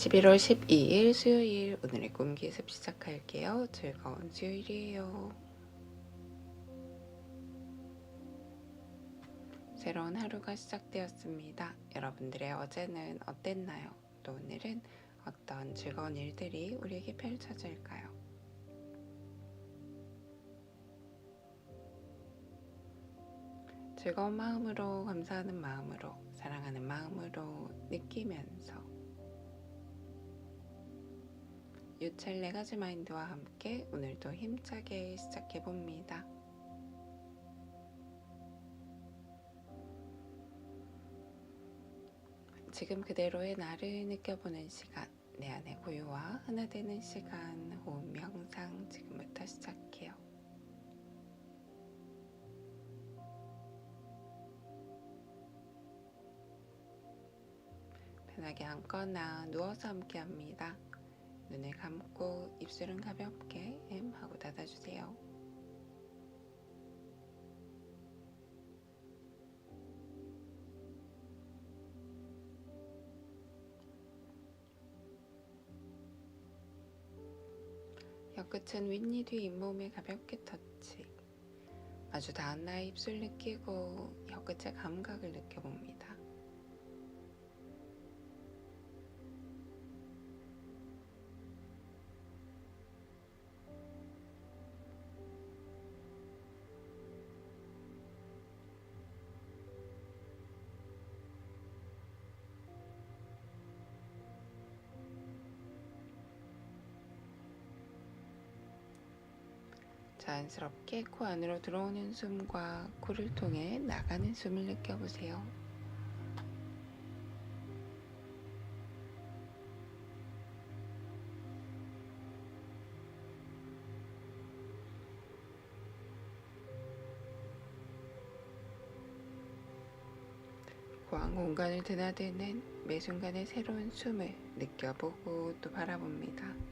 11월 12일 수요일 오늘의 꿈 기습 시작할게요. 즐거운 수요일이에요. 새로운 하루가 시작되었습니다. 여러분들의 어제는 어땠나요? 또 오늘은 어떤 즐거운 일들이 우리에게 펼쳐질까요? 즐거운 마음으로, 감사하는 마음으로, 사랑하는 마음으로 느끼면서 유첼 네 가지 마인드와 함께 오늘도 힘차게 시작해 봅니다. 지금 그대로의 나를 느껴보는 시간, 내 안의 고요와 하나 되는 시간, 호흡 명상 지금부터 시작해요. 편하게 앉거나 누워서 함께 합니다. 눈을 감고 입술은 가볍게 엠 하고 닫아주세요. 혀끝은 윗니 뒤 잇몸에 가볍게 터치. 아주 닿은 나의 입술 느끼고 혀끝의 감각을 느껴봅니다. 자연스럽게 코 안으로 들어오는 숨과 코를 통해 나가는 숨을 느껴보세요. 고안 공간을 드나드는 매 순간의 새로운 숨을 느껴보고 또 바라봅니다.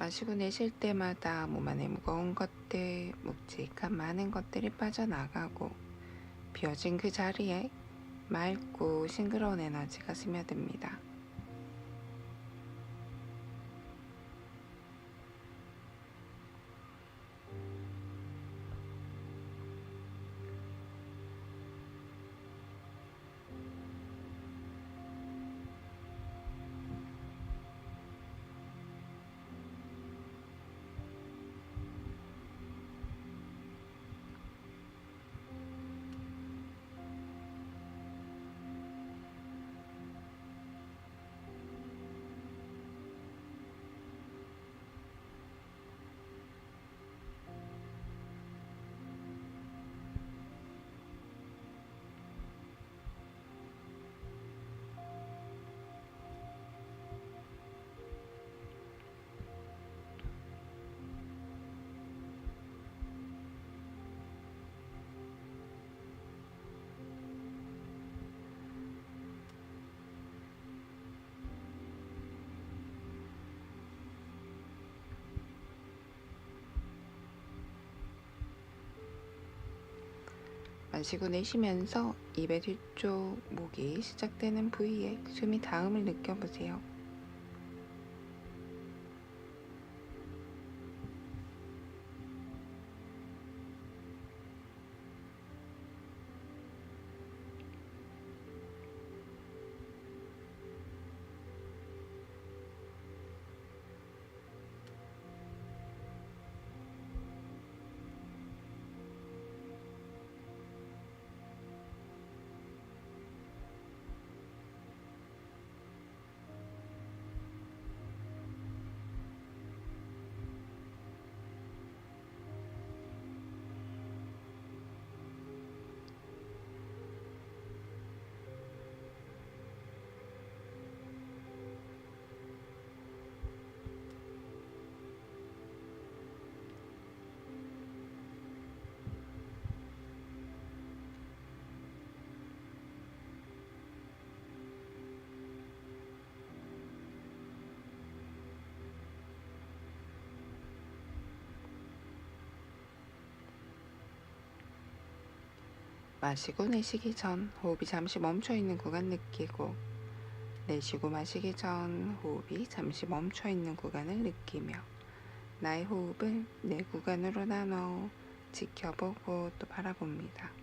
마시고 내쉴 때마다 몸 안에 무거운 것들, 묵직한 많은 것들이 빠져나가고 비어진 그 자리에 맑고 싱그러운 에너지가 스며듭니다. 마시고 내쉬면서 입의 뒤쪽 목이 시작되는 부위에 숨이 닿음을 느껴보세요. 마시고 내쉬기 전 호흡이 잠시 멈춰 있는 구간 느끼고 내쉬고 마시기 전 호흡이 잠시 멈춰 있는 구간을 느끼며 나의 호흡을 네 구간으로 나눠 지켜보고 또 바라봅니다.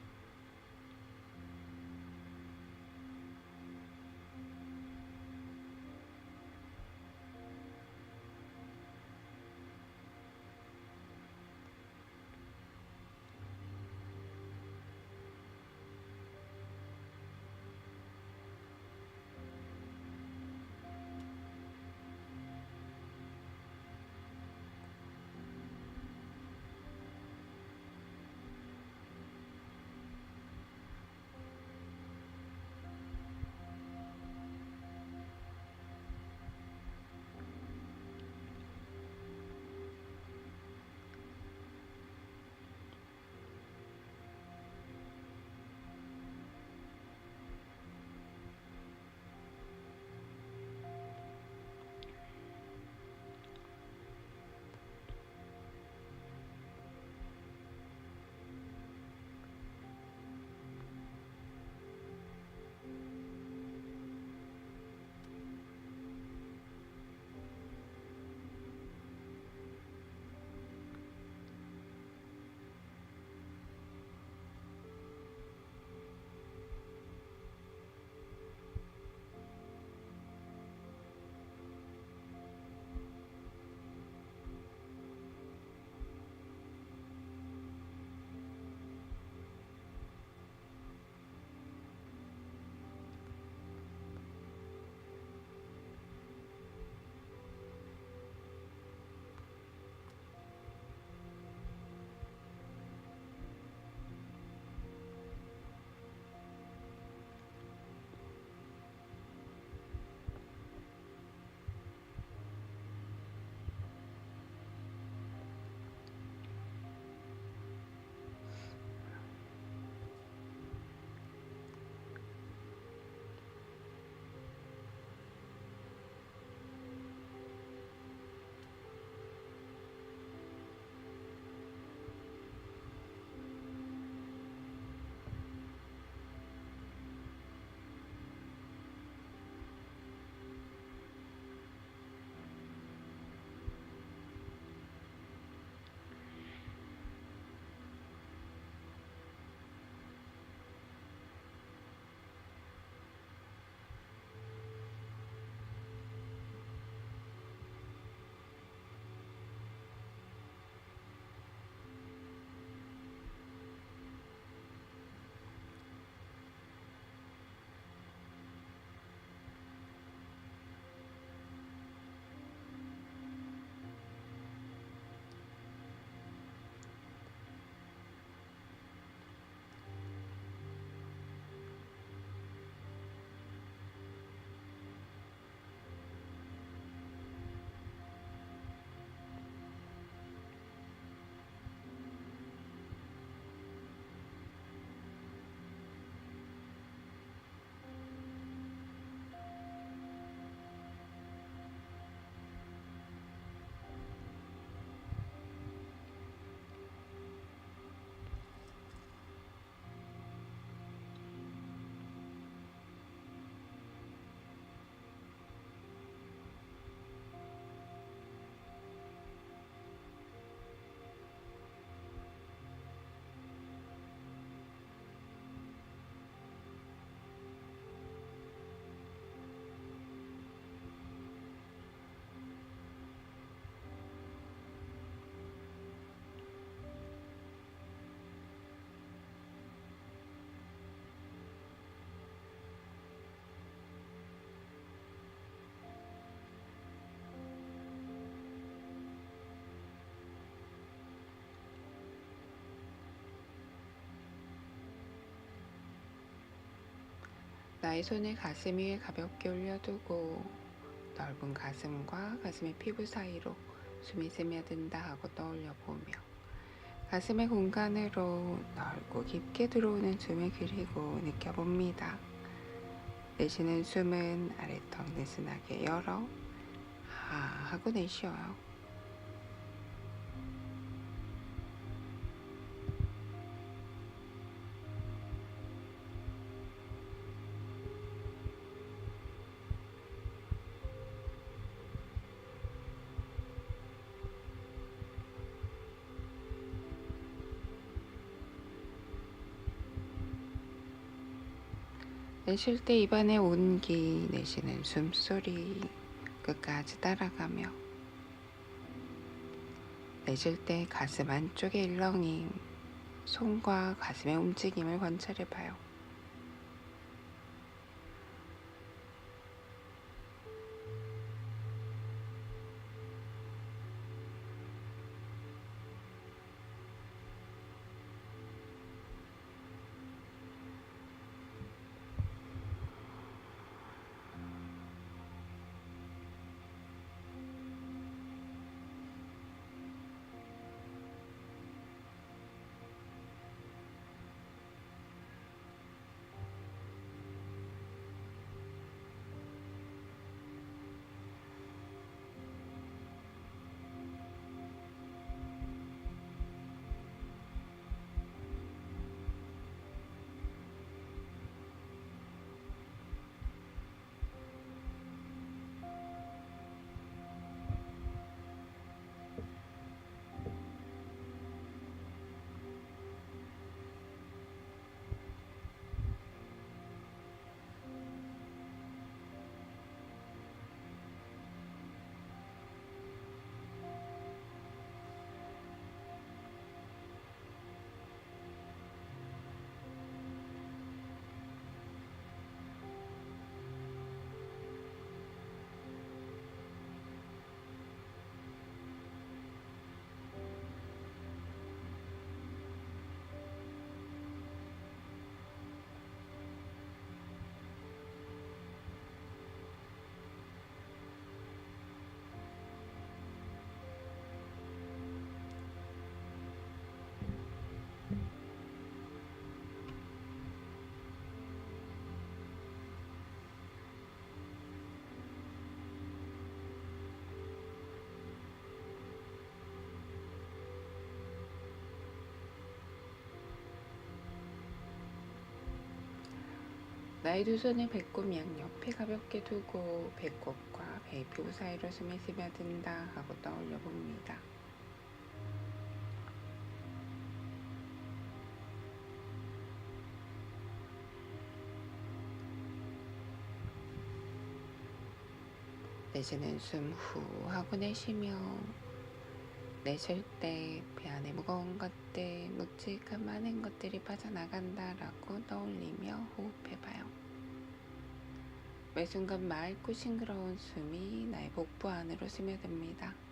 나의 손을 가슴 위에 가볍게 올려두고 넓은 가슴과 가슴의 피부 사이로 숨이 스며든다 하고 떠올려 보며 가슴의 공간으로 넓고 깊게 들어오는 숨을 그리고 느껴봅니다. 내쉬는 숨은 아래턱 느슨하게 열어 하 하고 내쉬어요. 내쉴 때 입안에 온기, 내쉬는 숨소리 끝까지 따라가며 내쉴 때 가슴 안쪽의 일렁임, 손과 가슴의 움직임을 관찰해봐요. 나의 두 손을 배꼽 양옆에 가볍게 두고 배꼽과 배꼽 사이로 숨이 스며든다 하고 떠올려 봅니다. 내쉬는 숨 후 하고 내쉬며 내쉴 때 배 안에 무거운 것 들, 묵직한 많은 것들이 빠져나간다라고 떠올리며 호흡해봐요. 매 순간 맑고 싱그러운 숨이 나의 복부 안으로 스며듭니다.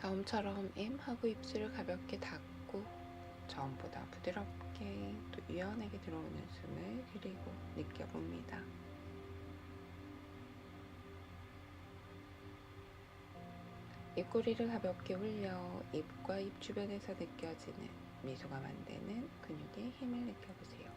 처음처럼 임 하고 입술을 가볍게 닫고 처음보다 부드럽게 또 유연하게 들어오는 숨을 그리고 느껴봅니다. 입꼬리를 가볍게 올려 입과 입 주변에서 느껴지는 미소가 만드는 근육의 힘을 느껴보세요.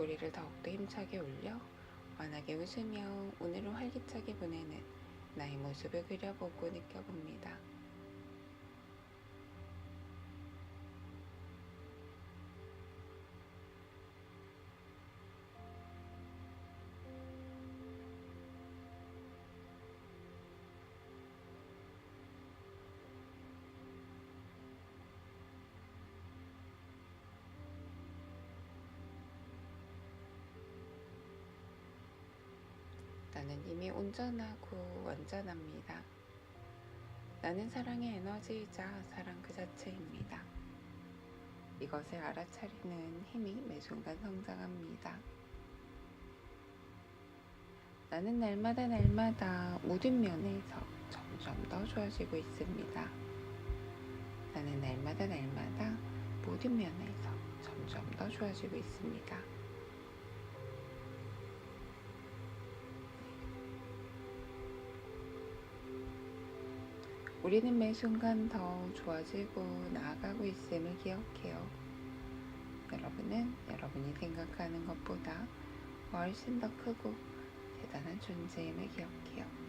입꼬리를 더욱더 힘차게 올려 환하게 웃으며 오늘을 활기차게 보내는 나의 모습을 그려보고 느껴봅니다. 나는 이미 온전하고 완전합니다. 나는 사랑의 에너지이자 사랑 그 자체입니다. 이것을 알아차리는 힘이 매 순간 성장합니다. 나는 날마다 날마다 모든 면에서 점점 더 좋아지고 있습니다. 나는 날마다 날마다 모든 면에서 점점 더 좋아지고 있습니다. 우리는 매 순간 더 좋아지고 나아가고 있음을 기억해요. 여러분은 여러분이 생각하는 것보다 훨씬 더 크고 대단한 존재임을 기억해요.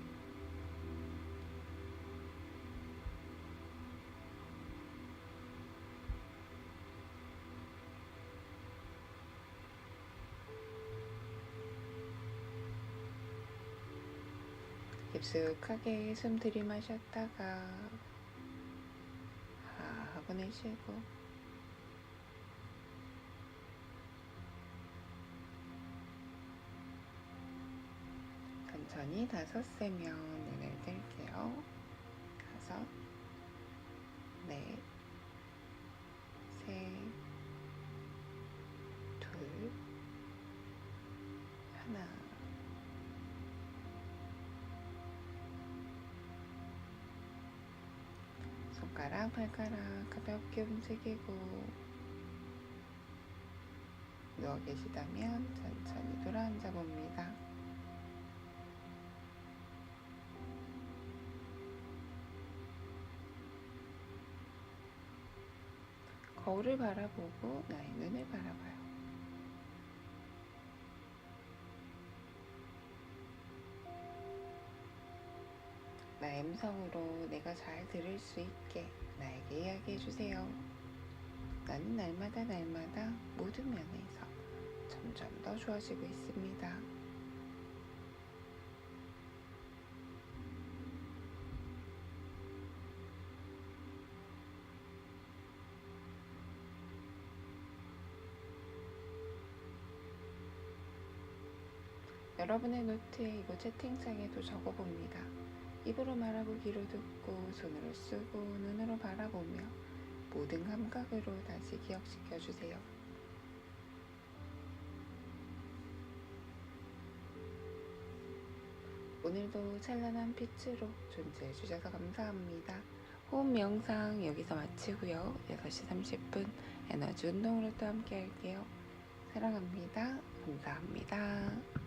깊숙하게 숨 들이마셨다가 하 하고 내쉬고 천천히 다섯 세면 눈을 뜰게요. 다섯, 발가락 가볍게 움직이고 누워 계시다면 천천히 돌아앉아 봅니다. 거울을 바라보고 나의 눈을 바라봐요. 나의 음성으로 내가 잘 들을 수 있게 나에게 이야기해 주세요. 나는 날마다 날마다 모든 면에서 점점 더 좋아지고 있습니다. 여러분의 노트에 이곳 채팅창에도 적어봅니다. 입으로 말하고 귀로 듣고 손으로 쓰고 눈으로 바라보며 모든 감각으로 다시 기억시켜 주세요. 오늘도 찬란한 빛으로 존재해 주셔서 감사합니다. 호흡 명상 여기서 마치고요. 6시 30분 에너지 운동으로 또 함께 할게요. 사랑합니다. 감사합니다.